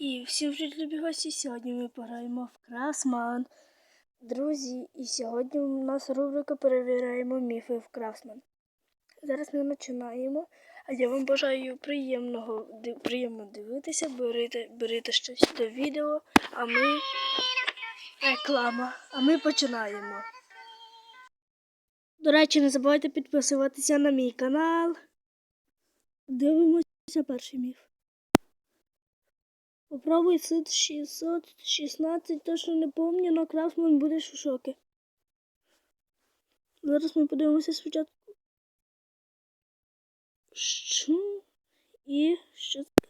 І всім привіт, любі гості! Сьогодні ми пограємо в Красман. Друзі, і сьогодні у нас рубрика Перевіряємо міфи в Красман. Зараз ми починаємо. А я вам бажаю приємного, приємно дивитися, берите, берите щось до відео, а ми реклама. А ми починаємо. До речі, не забувайте підписуватися на мій канал. Дивимося перший міф. Попробуй сит 616, точно не помню, но Крафтман будеш у шокі. Зараз ми подивимося спочатку. Що? І що це?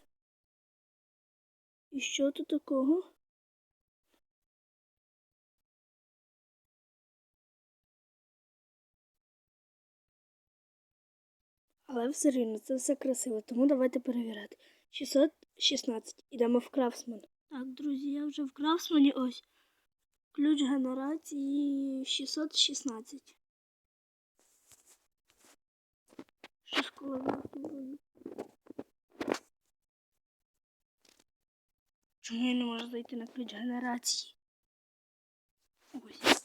І що тут такого? Але все рівно це все красиво, тому давайте перевіряти. 616. Ідемо в Крафтсман. Так, друзі, я вже в Крафтсмані ось. Ключ генерації 616. Що школа виходить? Чому я не можу зайти на ключ генерації? Ось.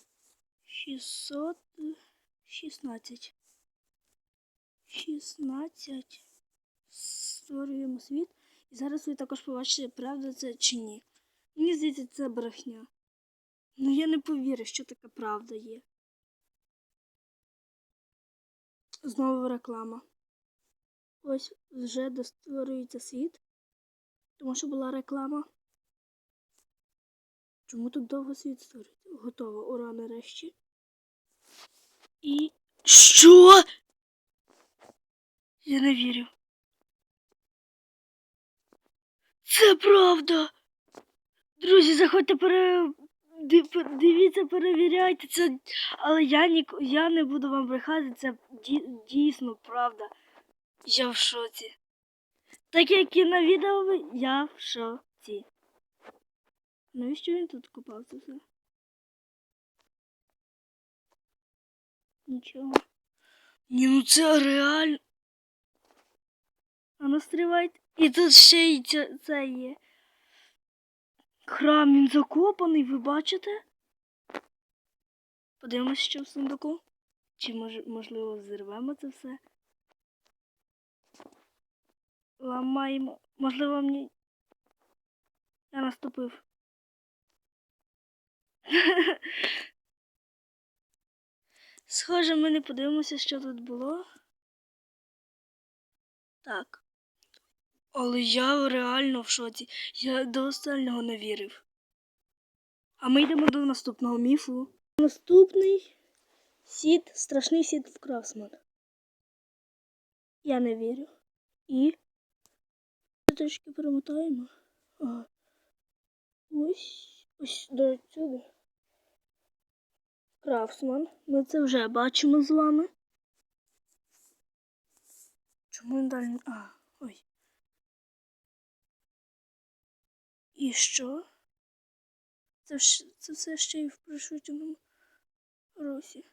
616. 16. Створюємо світ. І зараз ви також побачите, правда це чи ні. Мені здається, це брехня. Ну я не повірю, що така правда є. Знову реклама. Ось вже достворюється світ. Тому що була реклама. Чому так довго світ створюється? Готово, ура нарешті. І. Що? Я не вірю. Це правда. Друзі, заходьте дивіться, перевіряйте це. Але я ні... я не буду вам брехати, це дійсно правда. Я в шоці. Так як і на відео, я в шоці. Навіщо він тут купав це все? Нічого. Ні, ну це реально. А ну. І тут ще й це, це є. Храм він закопаний, ви бачите? Подивимось, що в сундуку. Чи може, можливо взірвемо це все? Ламаємо. Можливо, мені. Я наступив. Схоже, ми не подивимося, що тут було. Так. Але я реально в шоці. Я до останнього не вірив. А ми йдемо до наступного міфу. Наступний сіт, страшний сіт в Красман. Я не вірю. І трішки перемотаємо. Ага. Ось ось до цього. Крафтсман. Ми це вже бачимо з вами. Чому він далі? А, ой. І що? Це, це все ще й в пришвидшеному русі.